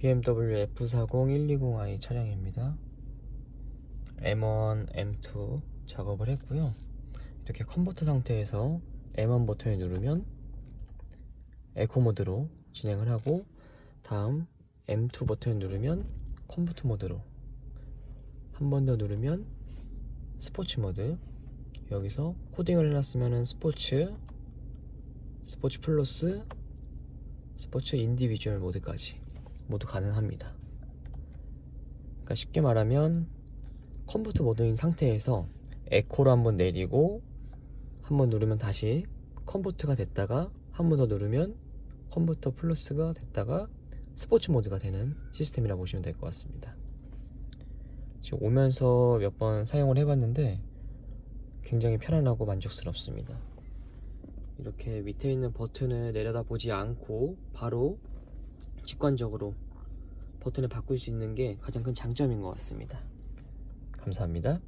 BMW F40 120i 차량입니다. M1, M2 작업을 했고요. 이렇게 컨버터 상태에서 M1 버튼을 누르면 에코 모드로 진행을 하고 다음 M2 버튼을 누르면 컴포트 모드로 한 번 더 누르면 스포츠 모드 여기서 코딩을 해놨으면 스포츠 스포츠 플러스 스포츠 인디비주얼 모드까지 모두 가능합니다. 그러니까 쉽게 말하면 컴포트 모드인 상태에서 에코로 한번 내리고 한번 누르면 다시 컴포트가 됐다가 한 번 더 누르면 컴포터 플러스가 됐다가 스포츠 모드가 되는 시스템이라 고 보시면 될 것 같습니다. 지금 오면서 몇 번 사용을 해봤는데 굉장히 편안하고 만족스럽습니다. 이렇게 밑에 있는 버튼을 내려다 보지 않고 바로 직관적으로 버튼을 바꿀 수 있는 게 가장 큰 장점인 것 같습니다. 감사합니다